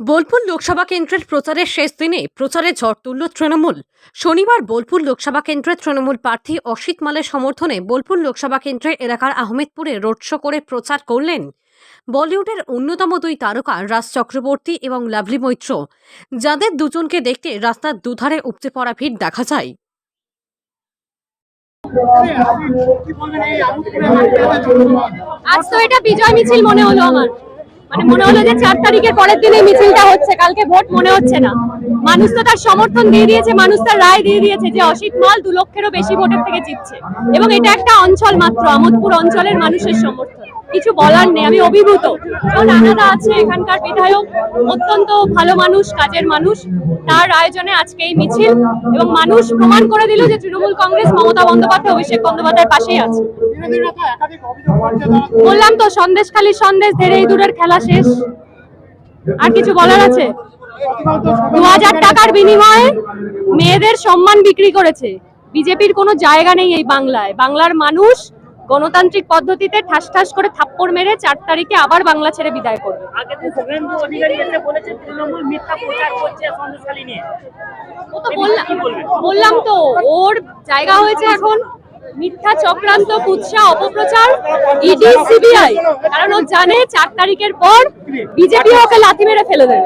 বোলপুর লোকসভা কেন্দ্রের প্রচারের শেষ দিনে প্রচারে ঝড় তুলল তৃণমূল। শনিবার বোলপুর লোকসভা কেন্দ্রের তৃণমূল প্রার্থী অসিত মালের সমর্থনে বোলপুর লোকসভা কেন্দ্রের এলাকার আহমেদপুরে রোড শো করে প্রচার করলেন বলিউডের অন্যতম দুই তারকা রাজ চক্রবর্তী এবং লাভলি মৈত্র। যাদের দুজনকে দেখতে রাস্তার দুধারে উপচে পড়া ভিড় দেখা যায়। আজ তো এটা বিজয় মিছিল মনে হলো আমার। মানে মনে হলো যে চার তারিখের পরের দিনে মিছিলটা হচ্ছে, কালকে ভোট মনে হচ্ছে না। মানুষ তো তার সমর্থন দিয়ে দিয়েছে, মানুষ তার রায় দিয়ে দিয়েছে যে অসিত মাল দু লক্ষেরও বেশি ভোটের থেকে জিতছে। এবং এটা একটা অঞ্চল মাত্র, আমোদপুর অঞ্চলের মানুষের সমর্থন। কিছু বলার নেই, আমি অভিভূত। যেমন আছে, এখানকার বিধায়ক, অত্যন্ত ভালো মানুষ, কাজের মানুষ। তার আয়োজনে আজকে এই মিছিল, এবং মানুষ প্রমাণ করে দিল যে তৃণমূল কংগ্রেস মমতা বন্দ্যোপাধ্যায়, অভিষেক বন্দ্যোপাধ্যায়ের পাশেই আছে। বললাম তো, সন্দেশ খালি সন্দেশ ধেরে দূরের খেলা শেষ। আর কিছু বলার আছে? দু হাজার টাকার বিনিময়ে মেয়েদের সম্মান বিক্রি করেছে। বিজেপির কোনো জায়গা নেই এই বাংলায়। বাংলার মানুষ গণতান্ত্রিক পদ্ধতিতে ঠাস ঠাস করে থাপ্পড় মেরে চার তারিখে আবার বাংলা ছেড়ে বিদায় করবে। আগের দিন শুভেন্দু অধিকারী এসে বলেছে তৃণমূল মিথ্যা প্রচার করছে সন্দেশখালী নিয়ে। ও তো বললাম বললাম তো ওর জায়গা হয়েছে এখন মিথ্যা চক্রান্ত কুৎসা অপপ্রচার ইডি সিবিআই। কারণ ও জানে চার তারিখের পর বিজেপি ওকে লাথি মেরে ফেলে দেবে।